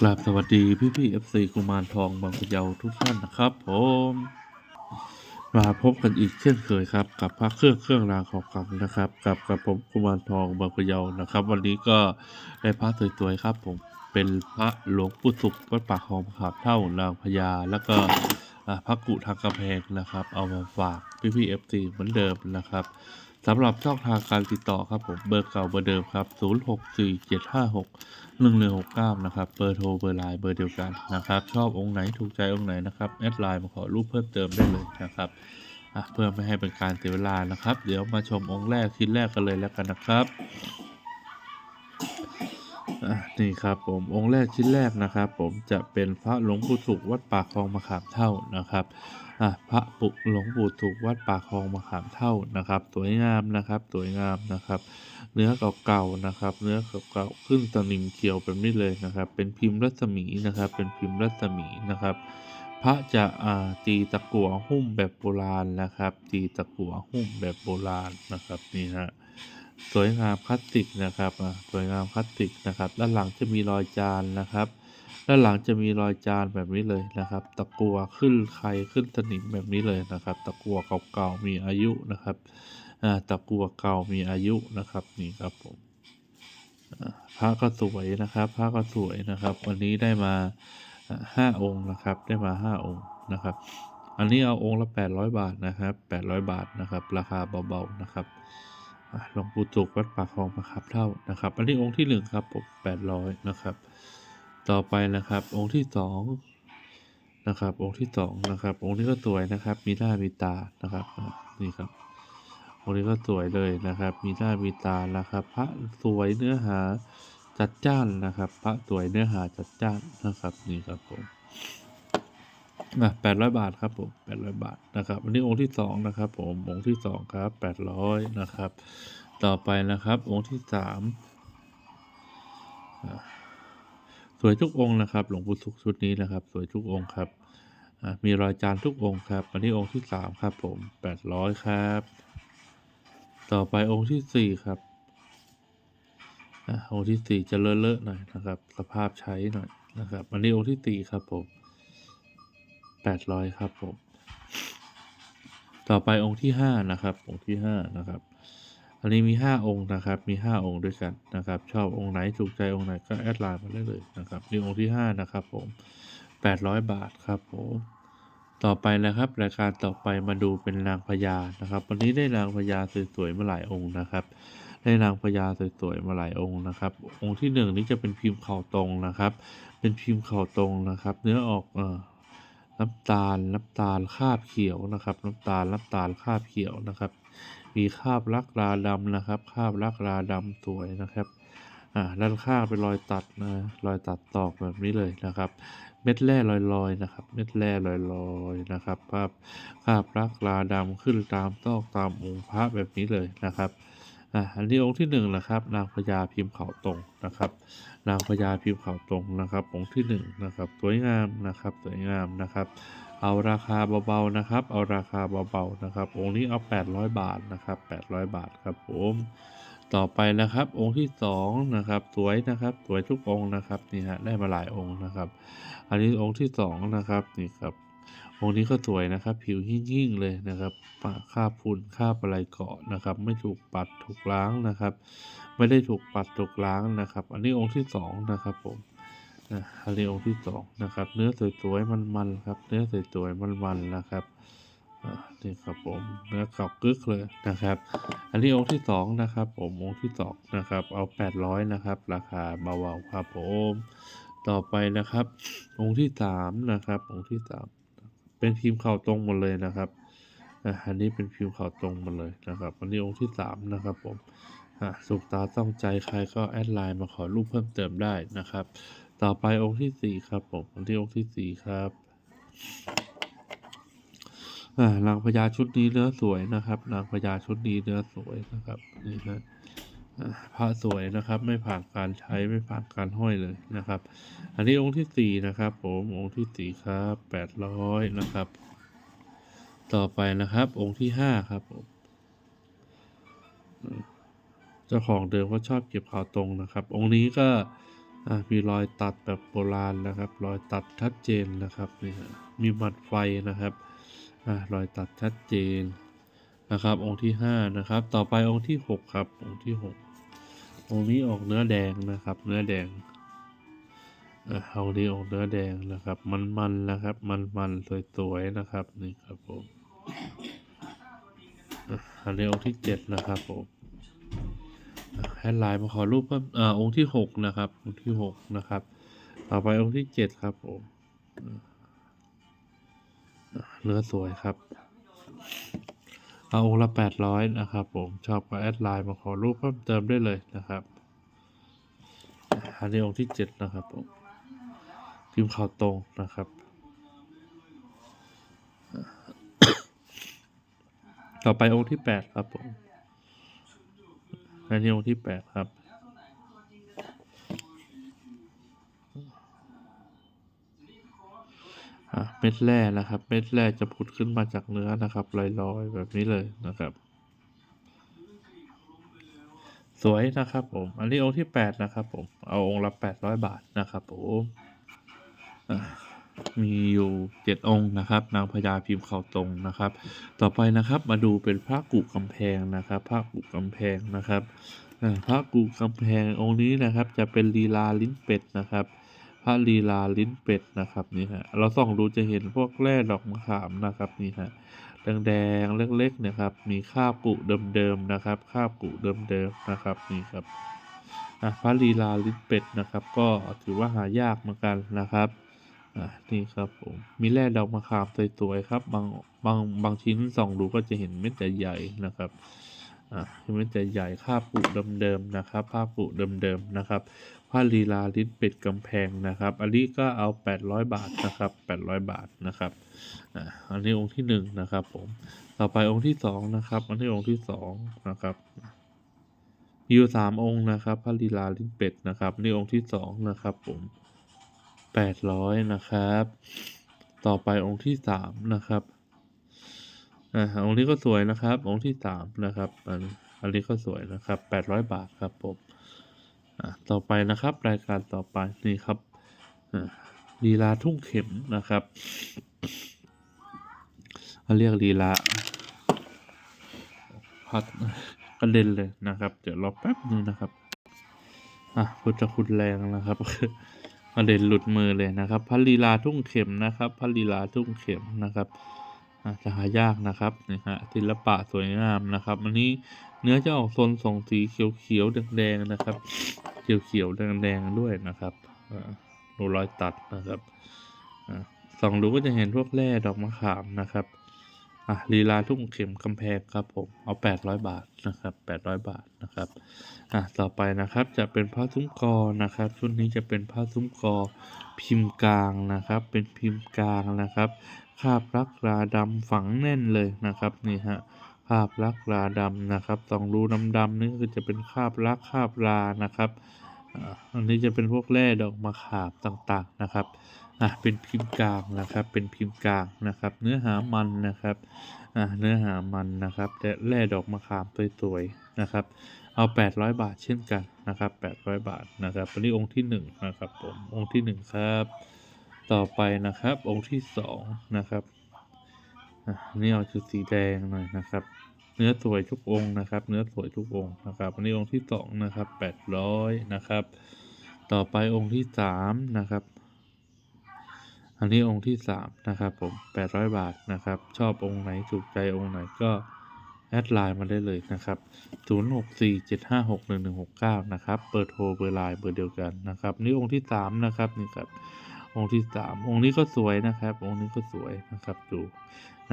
กราบสวัสดีพี่พี่เอฟซีกุมารทองบางพะเยาทุกท่านนะครับ ผม มาพบกันอีกเช่นเคยครับ กับพระเครื่องเครื่องรางของขลังนะครับ กับกับผมกุมารทองบางพะเยานะครับ วันนี้ก็ได้พระสวยๆครับ ผมเป็นพระหลวงปู่สุขวัดปากคลองมขามเท่านางพญาแล้วก็พระกุทางกำแพงนะครับ เอามาฝากพี่พี่เอฟซีเหมือนเดิมนะครับ สำหรับช่องทางการติดต่อครับผมเบอร์เก่าเบอร์เดิมครับ 0 6 4 7 5 6 1 1 6 9 นะครับเบอร์โทรเบอร์ไลน์เบอร์เดียวกันนะครับ ชอบองค์ไหนถูกใจองค์ไหนนะครับแอดไลน์มาขอรูปเพิ่มเติมได้เลยนะครับเพื่อไม่ให้เป็นการเสียเวลานะครับ เดี๋ยวมาชมองค์แรกชิ้นแรกกันเลยแล้วกันนะครับ อะนี่ครับผมองค์แรกชิ้นแรกนะครับผมจะเป็นพระหลวงปู่สุขวัดปากคลองมะขามเท่านะครับอะพระปุหลวงปู่ถูกวัดป่าคลองมะขามเท่านะครับ สวยงามนะครับสวยงามนะครับ เนื้อเก่าๆนะครับ เนื้อเก่าๆขึ้นสนิมเขียวแบบนี้เลยนะครับ เป็นพิมพ์รัศมีนะครับ เป็นพิมพ์รัศมีนะครับ พระจะอ่าตีตะกั่วหุ้มแบบโบราณนะครับ ตีตะกั่วหุ้มแบบโบราณนะครับนี่ฮะ สวยงามคลาสสิกนะครับอะสวยงามคลาสสิกนะครับ ด้านหลังจะมีรอยจานนะครับ ด้านหลังจะมีรอยจานแบบนี้เลยนะครับ ตะกัวขึ้นไข่ขึ้นสนิมแบบนี้เลยนะครับ ตะกัวเก่าๆมีอายุนะครับอ่าตะกัวเก่ามีอายุนะครับนี่ครับผมพระก็สวยนะครับพระก็สวยนะครับ วันนี้ได้มาห้าองค์นะครับ ได้มาห้าองค์นะครับ อันนี้เอาองค์ละแปดร้อยบาทนะครับแปดร้อยบาทนะครับ ราคาเบาๆนะครับ หลวงปู่จุกวัดปากคลองประคับเท่านะครับ อันนี้องค์ที่หนึ่งครับผมแปดร้อยนะครับ ต่อไปนะครับ องค์ที่สองนะครับ องค์ที่สองนะครับ องค์นี้ก็สวยนะครับ มีหน้ามีตานะครับ นี่ครับ องค์นี้ก็สวยเลยนะครับ มีหน้ามีตานะครับ พระสวยเนื้อหาจัดจ้านนะครับ พระสวยเนื้อหาจัดจ้านนะครับ นี่ครับผม อะแปดร้อยบาทครับผมแปดร้อยบาทนะครับอันนี้องค์ที่สองนะครับผมองค์ที่สองครับแปดร้อยนะครับ ต่อไปนะครับ องค์ที่สามอะสวยทุกองค์นะครับ หลวงปู่สุขชุดนี้นะครับ สวยทุกองค์ครับอะมีรอยจานทุกองค์ครับ อันนี้องค์ที่สามครับ ผมแปดร้อยครับ ต่อไปองค์ที่สี่ครับอะองค์ที่สี่จะเลอะๆหน่อยนะครับ สภาพใช้หน่อยนะครับ อันนี้องค์ที่สี่ครับผม แปดร้อยครับผม ต่อไปองค์ที่ห้านะครับ องค์ที่ห้านะครับ อันนี้มีห้าองค์นะครับ มีห้าองค์ด้วยกันนะครับ ชอบองค์ไหนถูกใจองค์ไหนก็แอดไลน์มาได้เลยนะครับนี่องค์ที่ห้านะครับผมแปดร้อยบาทครับผมต่อไปนะครับรายการต่อไปมาดูเป็นนางพญานะครับ วันนี้ได้นางพญาสวยๆมาหลายองค์นะครับ ได้นางพญาสวยๆมาหลายองค์นะครับ องค์ที่หนึ่งนี้จะเป็นพิมพ์เข่าตรงนะครับ เป็นพิมพ์เข่าตรงนะครับ เนื้อออกเอ่อ น้ำตาลน้ำตาลคาบเขียวนะครับ น้ำตาลน้ำตาลคาบเขียวนะครับ มีคาบลักราดำนะครับคาบลักราดำสวยนะครับอ่าด้านข้างเป็นรอยตัดนะรอยตัดตอกแบบนี้เลยนะครับ เม็ดแร่ลอยๆนะครับ เม็ดแร่ลอยๆนะครับภาพคราบลักราดำขึ้นตามซอกตามองค์พระแบบนี้เลยนะครับ อ่าอันนี้องค์ที่หนึ่งนะครับ นางพญาพิมพ์เขาตรงนะครับ นางพญาพิมพ์เขาตรงนะครับ องค์ที่หนึ่งนะครับสวยงามนะครับสวยงามนะครับ เอาราคาเบาๆนะครับ เอาราคาเบาๆนะครับ องค์นี้เอา 800 บาทนะครับ 800 บาทครับผมต่อไปนะครับองค์ที่สองนะครับสวยนะครับสวยทุกองค์นะครับนี่ฮะได้มาหลายองค์นะครับ อันนี้องค์ที่สองนะครับนี่ครับ องค์นี้ก็สวยนะครับ ผิวหิ่งๆเลยนะครับปะคาบฝุ่นคาบอะไรเกาะนะครับ ไม่ถูกปัดถูกล้างนะครับ ไม่ได้ถูกปัดถูกล้างนะครับ อันนี้องค์ที่สองนะครับผมอะอันนี้องค์ที่สองนะครับ เนื้อสวยๆมันๆครับ เนื้อสวยๆมันๆนะครับนี่ครับผมเนื้อกรอบกึกเลยนะครับ อันนี้องค์ที่สองนะครับ ผมองค์ที่สองนะครับ เอาแปดร้อยนะครับ ราคาเบาๆครับผม ต่อไปนะครับ องค์ที่สามนะครับ องค์ที่สาม เป็นพิมพ์เข่าตรงหมดเลยนะครับอันนี้เป็นพิมพ์เข่าตรงหมดเลยนะครับ อันนี้องค์ที่สามนะครับผมอะสุกตาต้องใจใครก็แอดไลน์มาขอรูปเพิ่มเติมได้นะครับ ต่อไปองค์ที่สี่ครับผมองค์ที่องค์ที่สี่ครับอ่านางพญาชุดนี้เนื้อสวยนะครับ นางพญาชุดนี้เนื้อสวยนะครับนี่นะ พระสวยนะครับ ไม่ผ่านการใช้ไม่ผ่านการห้อยเลยนะครับ อันนี้องค์ที่สี่นะครับ ผมองค์ที่สี่ครับแปดร้อยนะครับ ต่อไปนะครับ องค์ที่ห้าครับผมเจ้าของเดิมก็ชอบเก็บขาวตรงนะครับ องค์นี้ก็มีรอยตัดแบบโบราณนะครับ รอยตัดชัดเจนนะครับนี่มีหมัดไฟนะครับอรอยตัดชัดเจนนะครับ องค์ที่ห้านะครับ ต่อไปองค์ที่หกครับ องค์ที่หก องนี้ออกเนื้อแดงนะครับ เนื้อแดงเอาองค์นี้ออกเนื้อแดงนะครับ มันๆนะครับ มันๆสวยๆนะครับนี่ครับผมอันนี้องค์ที่เจ็ดนะครับผมแอดไลน์มาขอรูปเพิ่มอ่าองค์ที่หกนะครับ องค์ที่หกนะครับ ต่อไปองค์ที่เจ็ดครับผมเนื้อสวยครับ เอาองค์ละแปดร้อยนะครับผมชอบก็แอดไลน์มาขอรูปเพิ่มเติมได้เลยนะครับอ่าอันนี้องค์ที่เจ็ดนะครับผมพิมพ์ข่าวตรงนะครับ ต่อไปองค์ที่แปดครับผมอันนี้องค์ที่แปดครับ เม็ดแร่นะครับ เม็ดแร่จะผุดขึ้นมาจากเนื้อนะครับลอยๆ แบบนี้เลยนะครับ สวยนะครับผม อันนี้องค์ที่แปดนะครับผม เอาองค์ละแปดร้อยบาทนะครับผมมีอยู่เจ็ดองค์นะครับ นางพญาพิมพ์เขาตรงนะครับ ต่อไปนะครับมาดูเป็นพระกุกำแพงนะครับพระกุกำแพงนะครับพระกุกำแพงองค์นี้นะครับ จะเป็นลีลาลิ้นเป็ดนะครับ พระลีลาลิ้นเป็ดนะครับนี่ฮะเราส่องดูจะเห็นพวกแร่ดอกมะขามนะครับนี่ฮะแดงๆเล็กๆเนะครับ มีคาบกุเดิมๆนะครับคาบกุเดิมๆนะครับนี่ครับอะพระลีลาลิ้นเป็ดนะครับ ก็ถือว่าหายากเหมือนกันนะครับอ่านี่ครับผมมีแร่ดอกมะขามสวยๆครับบางบางบางชิ้นส่องดูก็จะเห็นเม็ดใหญ่ๆนะครับอ่าเม็ดใหญ่ๆคาบปุเดิมๆนะครับผ้าปุเดิมๆนะครับ ผ้าลีลาลิ้นเป็ดกำแพงนะครับ อันนี้ก็เอา 800 บาทนะครับ 800 บาทนะครับอันนี้องค์ที่หนึ่งนะครับผมต่อไปองค์ที่สองนะครับ อันนี้องค์ที่สองนะครับมีอยู่สามองค์นะครับพระลีลาลิ้นเป็ดนะครับนี่องค์ที่สองนะครับผมแปดร้อยนะครับ ต่อไปองค์ที่สามนะครับอ่าองค์นี้ก็สวยนะครับ องค์ที่สามนะครับอันอันนี้ก็สวยนะครับแปดร้อยบาทครับผม ต่อไปนะครับ รายการต่อไปนี่ครับลีลาทุ่งเข็มนะครับเขาเรียกลีลาพัดกระเด็นเลยนะครับ เดี๋ยวรอแป๊บนึงนะครับอะพุทธคุณแรงนะครับกระเด็นหลุดมือเลยนะครับพัลีลาทุ่งเข็มนะครับพัลีลาทุ่งเข็มนะครับอาจจะหายากนะครับนี่ฮะศิลปะสวยงามนะครับ อันนี้ เนื้อจะออกโซนสองสีเขียวๆแดงๆนะครับ เขียวๆแดงๆด้วยนะครับอ่าดูรอยตัดนะครับอ่าส่องดูก็จะเห็นพวกแร่ดอกมะขามนะครับอะลีลาทุ่งเข็มกำแพงครับผมเอา 800 บาทนะครับ 800 บาทนะครับอะต่อไปนะครับจะเป็นผ้าซุ้มกอนะครับชุดนี้จะเป็นผ้าซุ้มกอพิมพ์กลางนะครับ เป็นพิมพ์กลางนะครับคาบลักราดำฝังแน่นเลยนะครับนี่ฮะ คาบลักราดำนะครับต้องรูดำๆนี่คือจะเป็นคาบลักคาบรานะครับอันนี้จะเป็นพวกแร่ดอกมะขามต่างๆนะครับอะเป็นพิมพ์กลางนะครับ เป็นพิมพ์กลางนะครับ เนื้อหามันนะครับอะเนื้อหามันนะครับแต่แร่ดอกมะขามสวยๆนะครับ เอา 800 บาทเช่นกันนะครับ 800 บาทนะครับอันนี้องค์ที่หนึ่งนะครับผมองค์ที่หนึ่งครับ ต่อไปนะครับองค์ที่สองนะครับ นี่เอาจุดสีแดงหน่อยนะครับ เนื้อสวยทุกองค์นะครับ เนื้อสวยทุกองค์นะครับอันนี้องค์ที่สองนะครับ800นะครับ ต่อไปองค์ที่สามนะครับ อันนี้องค์ที่สามนะครับผมแปดร้อยบาทนะครับ ชอบองค์ไหนถูกใจองค์ไหนก็แอดไลน์มาได้เลยนะครับศูนย์หกสี่เจ็ดห้าหกหนึ่งหนึ่งหกเก้านะครับ เปิดโทรเบอร์ไลน์เบอร์เดียวกันนะครับ นี่องค์ที่สามนะครับนี่ครับ องค์ที่สามองค์นี้ก็สวยนะครับ องค์นี้ก็สวยนะครับ ดู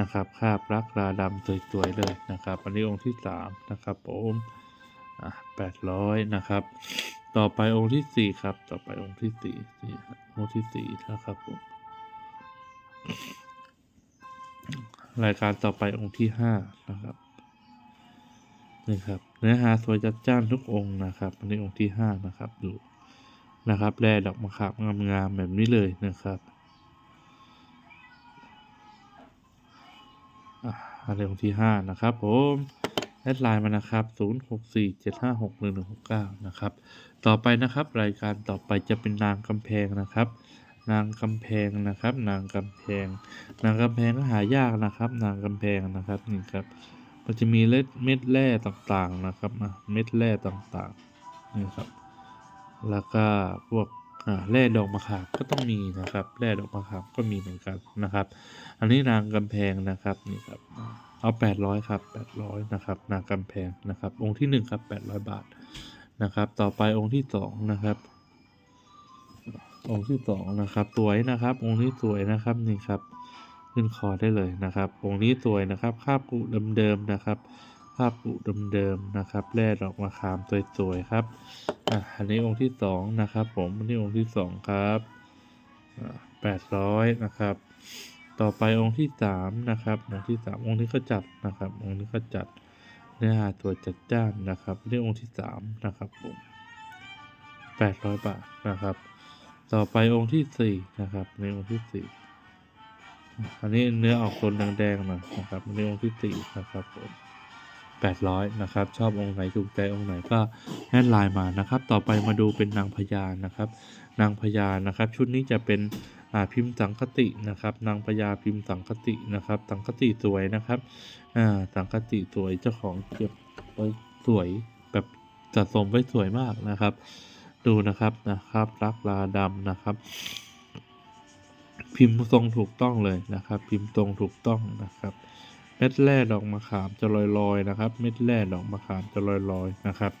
นะครับคาบรักราดำสวยๆเลยนะครับอันนี้องค์ที่สามนะครับผมแปดร้อยนะครับ ต่อไปองค์ที่สี่ครับ ต่อไปองค์ที่สี่นี่องค์ที่สี่นะครับผมรายการต่อไปองค์ที่ห้านะครับนี่ครับเนื้อหาสวยจัดจ้านทุกองค์นะครับอันนี้องค์ที่ห้านะครับดูนะครับแร่ดอกมะขามงามๆแบบนี้เลยนะครับ อะอันนี้องที่ห้านะครับผมแอดไลน์มานะครับ 0647561169 นะครับ ต่อไปนะครับรายการต่อไปจะเป็นนางกำแพงนะครับ นางกำแพงนะครับ นางกำแพง นางกำแพงก็หายากนะครับ นางกำแพงนะครับนี่ครับมันจะมีเม็ดเม็ดแร่ต่างๆนะครับอะเม็ดแร่ต่างๆนี่ครับ แล้วก็พวก แร่ดอกมะขามก็ต้องมีนะครับแร่ดอกมะขามก็มีเหมือนกันนะครับ อันนี้นางกำแพงนะครับนี่ครับเอาแปดร้อยครับแปดร้อยนะครับนางกำแพงนะครับ องค์ที่หนึ่งครับแปดร้อยบาทนะครับ ต่อไปองค์ที่สองนะครับองค์ที่สองนะครับสวยนะครับ องค์นี้สวยนะครับนี่ครับขึ้นคอได้เลยนะครับ องค์นี้สวยนะครับคาบกุเดิมๆนะครับ คาบกุเดิมนะครับแร่ดอกมะขามสวยๆครับอะอันนี้องค์ที่สองนะครับผมอันนี้องค์ที่สองครับแปดร้อยนะครับ ต่อไปองค์ที่สามนะครับองค์ที่สามองค์นี้ก็จัดนะครับ องค์นี้ก็จัดเนื้อหาตัวจัดจ้านนะครับนี่องค์ที่สามนะครับผมแปดร้อยบาทนะครับ ต่อไปองค์ที่สี่นะครับในองค์ที่สี่อันนี้เนื้อออกโทนแดงๆหน่อยนะครับอันนี้องค์ที่สี่นะครับผม แปดร้อยนะครับ ชอบองค์ไหนถูกใจองค์ไหนก็แอดไลน์มานะครับ ต่อไปมาดูเป็นนางพญานะครับ นางพญานะครับ ชุดนี้จะเป็นพิมพ์สังคตินะครับ นางพญาพิมพ์สังคตินะครับ สังคติสวยนะครับสังคติสวยเจ้าของเก็บไว้สวยแบบสะสมไว้สวยมากนะครับ ดูนะครับนะครับรักลาดำนะครับ พิมพ์ทรงถูกต้องเลยนะครับ พิมพ์ตรงถูกต้องนะครับ เม็ดแร่ดอกมะขามจะลอยๆนะครับ เม็ดแร่ดอกมะขามจะลอยๆนะครับ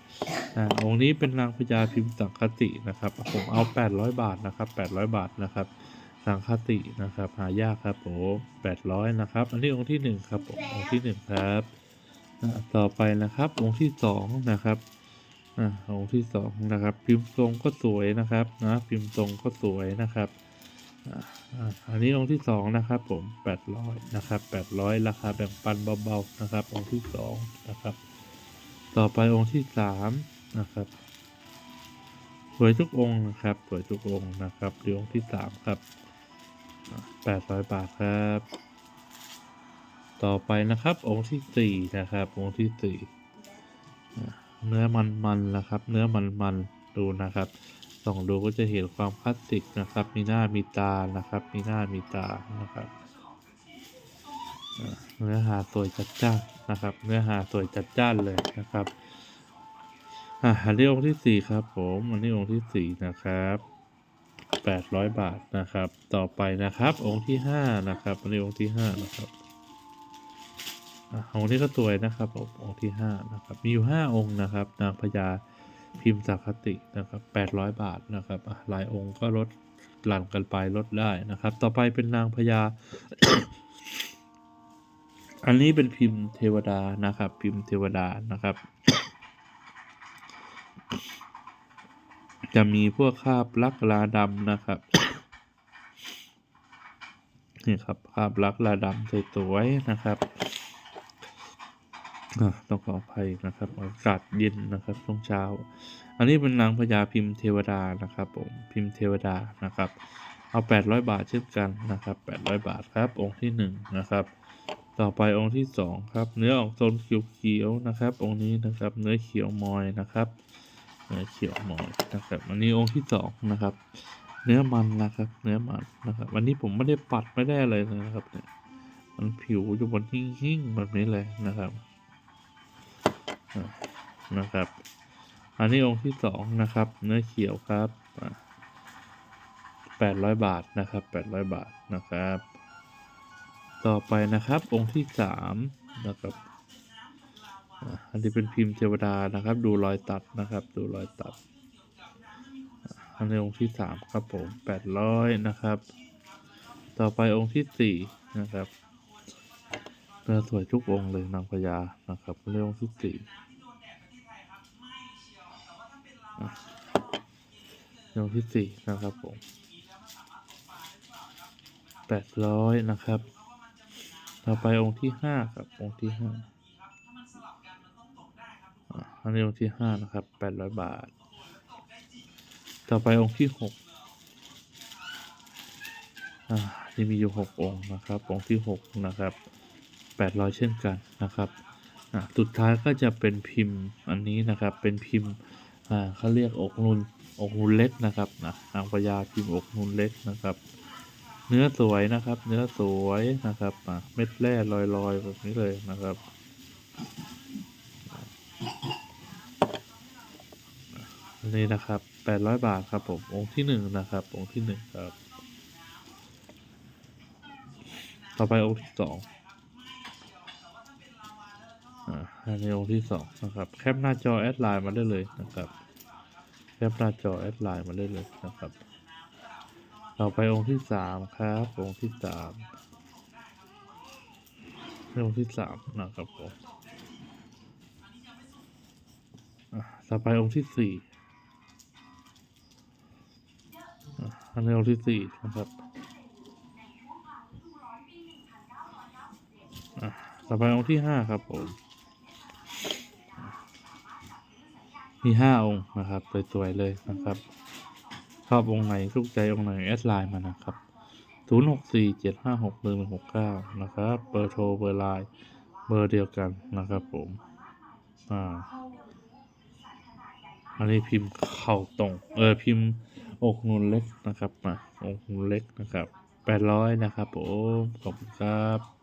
อ่าองค์นี้เป็นนางพญาพิมพ์สังคตินะครับ ผมเอา 800 บาทนะครับ800 บาทนะครับสังคตินะครับหายากครับผม800นะครับ อันนี้องค์ที่หนึ่งครับผมองค์ที่หนึ่งครับอ่าต่อไปนะครับองค์ที่สองนะครับอ่าองค์ที่สองนะครับ พิมพ์ทรงก็สวยนะครับนะพิมพ์ทรงก็สวยนะครับ อันนี้องค์ที่สองนะครับผมแปดร้อยนะครับแปดร้อยราคาแบ่งปันเบาๆนะครับ องค์ที่สองนะครับ ต่อไปองค์ที่สามนะครับสวยทุกองค์นะครับสวยทุกองค์นะครับเดี๋ยวองค์ที่สามครับแปดร้อยบาทครับ ต่อไปนะครับองค์ที่สี่นะครับ องค์ที่สี่เนื้อมันๆนะครับ เนื้อมันๆดูนะครับ ส่องดูก็จะเห็นความคลาสสิกนะครับ มีหน้ามีตานะครับ มีหน้ามีตานะครับเนื้อหาสวยจัดจ้านนะครับ เนื้อหาสวยจัดจ้านเลยนะครับอ่าอันนี้องค์ที่สี่ครับ ผมอันนี้องค์ที่สี่นะครับแปดร้อยบาทนะครับ ต่อไปนะครับ องค์ที่ห้านะครับอันนี้องค์ที่ห้านะครับอ่าองค์นี้ก็สวยนะครับผมองค์ที่ห้านะครับ มีอยู่ห้าองค์นะครับ นางพญา พิมพ์สักคตินะครับแปดร้อยบาทนะครับหลายองค์ก็ลดหลั่นกันไปลดได้นะครับ ต่อไปเป็นนางพญาอันนี้เป็นพิมพ์เทวดานะครับ พิมพ์เทวดานะครับ จะมีพวกคาบลักลาดำนะครับนี่ครับคาบลักลาดำสวยๆนะครับ ต้องขออภัยนะครับอากาศเย็นนะครับช่วงเช้า อันนี้เป็นนางพญาพิมพ์เทวดานะครับผมพิมพ์เทวดานะครับ เอา 800 บาทเช่นกันนะครับ 800 บาทครับ องค์ที่หนึ่งนะครับต่อไปองค์ที่สองครับ เนื้อออกโซนเขียวๆนะครับ องค์นี้นะครับเนื้อเขียวมอยนะครับเนื้อเขียวมอยนะครับอันนี้องค์ที่สองนะครับ เนื้อมันนะครับ เนื้อมันนะครับวันนี้ผมไม่ได้ปัดไม่ได้อะไรเลยนะครับเนี่ยมันผิวอยู่บนหิ้งๆแบบนี้เลยนะครับ นะครับ อันนี้องค์ที่สองนะครับ เนื้อเขียวครับแปดร้อยบาทนะครับแปดร้อยบาทนะครับ ต่อไปนะครับองค์ที่สามนะครับอันนี้เป็นพิมพ์เทวดานะครับ ดูรอยตัดนะครับ ดูรอยตัด อันนี้องค์ที่สามครับผมแปดร้อยนะครับ ต่อไปองค์ที่สี่นะครับ เนื้อสวยทุกองเลยนางพญานะครับเรื่ององค์ที่สี่องค์ที่สี่นะครับผมแปดร้อยนะครับ ต่อไปองค์ที่ห้าครับองค์ที่ห้าอันนี้องค์ที่ห้านะครับแปดร้อยบาท ต่อไปองค์ที่หกอ่านี่มีอยู่หกองค์นะครับองค์ที่หกนะครับ แปดร้อยเช่นกันนะครับสุดท้ายก็จะเป็นพิมพ์อันนี้นะครับ เป็นพิมพ์เขาเรียกอกนูนอกนูนเล็กนะครับนะนางพญาพิมพ์อกนูนเล็กนะครับ เนื้อสวยนะครับ เนื้อสวยนะครับเม็ดแร่ลอยๆแบบนี้เลยนะครับอันนี้นะครับแปดร้อยบาทครับผมองค์ที่หนึ่งนะครับ องค์ที่หนึ่งครับ ต่อไปองค์ที่ส อ่าในนี้องค์ที่สองนะครับ แคปหน้าจอแอดไลน์มาได้เลยนะครับ แคปหน้าจอแอดไลน์มาได้เลยนะครับต่อไปองค์ที่สามครับ องค์ที่สามองค์ที่สามนะครับผมต่อไปองค์ที่สี่อันนี้องค์ที่สี่นะครับต่อไปองค์ที่ห้าครับผม มีห้าองค์นะครับสวยๆเลยนะครับชอบองค์ไหนทุกใจองค์ไหนแอดไลน์มานะครับศูนย์หกสี่เจ็ดห้าหกหนึ่งหกเก้านะครับเบอร์โทรเบอร์ไลน์เบอร์เดียวกันนะครับผมอ่าอันนี้พิมพ์เข่าตรง เออพิมพ์อกนูนเล็กนะครับมาอกนูนเล็กนะครับแปดร้อยนะครับผมขอบคุณครับ